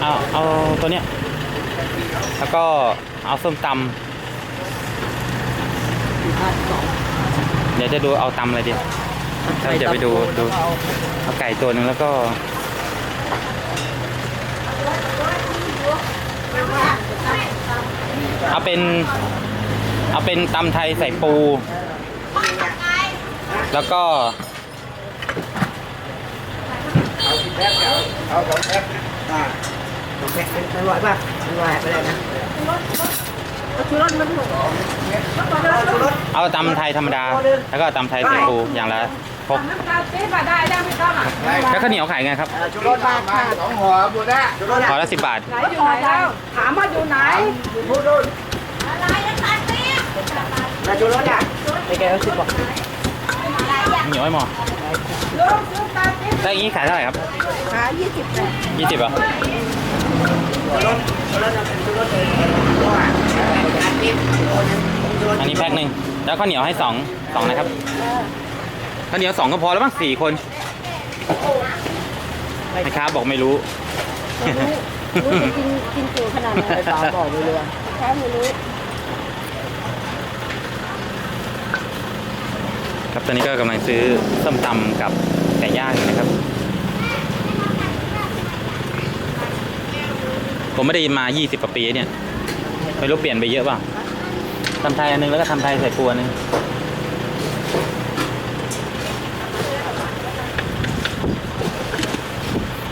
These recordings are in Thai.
เอาเอาตัวเนี้ยแล้วก็เอาส้มตำเดี๋ยวจะดูเอาตำอะไรดีเราจะไปดูดูเอาไก่ตัวหนึ่งแล้วก็เอาเป็นเอาเป็นตำไทยใส่ปู แล้วก็เอาสองแพ็คอ่าสองแพ็ค แค่เป็นอร่อยป่ะอร่อยไปเลยนะเอาชูรสมันถูกชูรสเอาตำไทยธรรมดา แล้วก็ตำไทยใส่ปูอย่างละหกแล้วข้าวเหนียวขายไงครับเอาชูรสมามาสองหัวบุญนะชูรสห่อละสิบบาทไหนอยู่ไหนแล้วถามว่าอยู่ไหนพูดดูมาชูรสอะไปแกเอาสิบบาทเหนียวไอ้หมอแล้วอย่างนี้ขายเท่าไหร่ครับขายยี่สิบยี่สิบเหรอชูรสชูรสเอันนี้แพ็คหนึ่งแล้วข้าวเหนียวให้สองสองนะครับข้าวเหนียวสองก็พอแล้วมั้งสี่คนแม่ค้าบอกไม่รู้รู้จะกินกินตัวขนาดไหนไปปลาบอกไปเลยแค่ไม่รู้ครับตอนนี้ก็กำลังซื้อส้มตำกับไก่ย่างนะครับ ผมไม่ได้มา 20กว่าปีเนี่ย ไม่รู้เปลี่ยนไปเยอะเปล่าทำไทยอันนึงแล้วก็ทำไทยใส่ปูอันนึง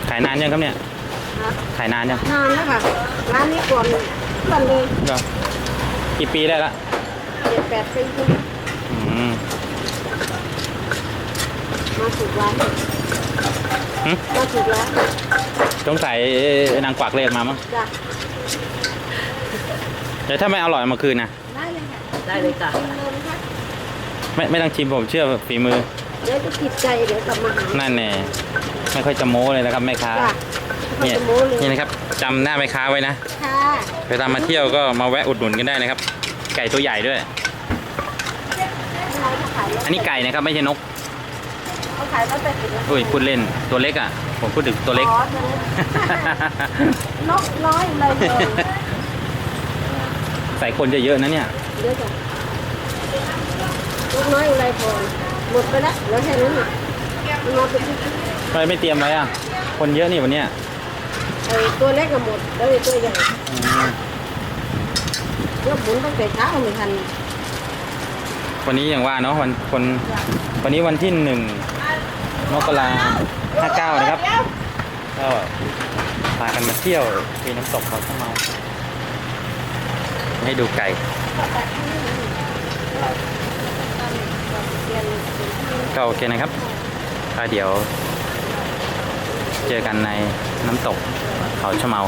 ขายนานยังครับเนี่ย ขายนานยัง นานแล้วค่ะ ร้านนี้ก่อนกันเลยเหรอกี่ปีได้ละเจ็ดแปดปีอืมมาถูกร้านหึมาถูกร้าน สงสัยนางกวักเรียกมามั้งจ้ะเดี๋ยวถ้าไม่อร่อยเอามาคืนนะ ได้เลยค่ะได้เลยจ้ะกินเลยนะคะไม่ไม่ต้องชิมผมเชื่อฝีมือ เดี๋ยวจะติดใจเดี๋ยวกลับมาหานั่นแน่ไม่ค่อยจะโม้เลยนะครับแม่ค้า จ้ะไม่เนี่ยจะโม้เลยนี่นะครับจำหน้าแม่ค้าไว้นะ ค่ะไปตามมาเที่ยวก็มาแวะอุดหนุนกันได้นะครับ ไก่ตัวใหญ่ด้วย เราขายแล้วอันนี้ไก่นะครับไม่ใช่นก เขาขายแล้วแต่ถึงอุ้ยพูดเล่นตัวเล็กอะ ผมพูดถึงตัวเล็ก อ๋อตัวเล็ก นกน้อยเลยเลยใส่คนจะเยอะนะเนี่ย เดี๋ยวจ้ะนกน้อยอะไรพอหมดไปแล้วเหลือแค่นั้นน่ะมันมาเป็นที่ทำไมไม่เตรียมไว้อะ คนเยอะนี่วันเนี้ยไอ้ตัวเล็กก็หมดแล้วไอ้ตัวใหญ่อืมก็หมุนตั้งแต่เช้าไม่ทันวันนี้อย่างว่าเนาะวันคนวันนี้วันที่หนึ่ง มกราห้าเก้านะครับ ก็พากันมาเที่ยวที่น้ำตกเขาสมาให้ดูไก่ ก็โอเคนะครับก็เดี๋ยว เจอกันในน้ำตกเขาชะเมา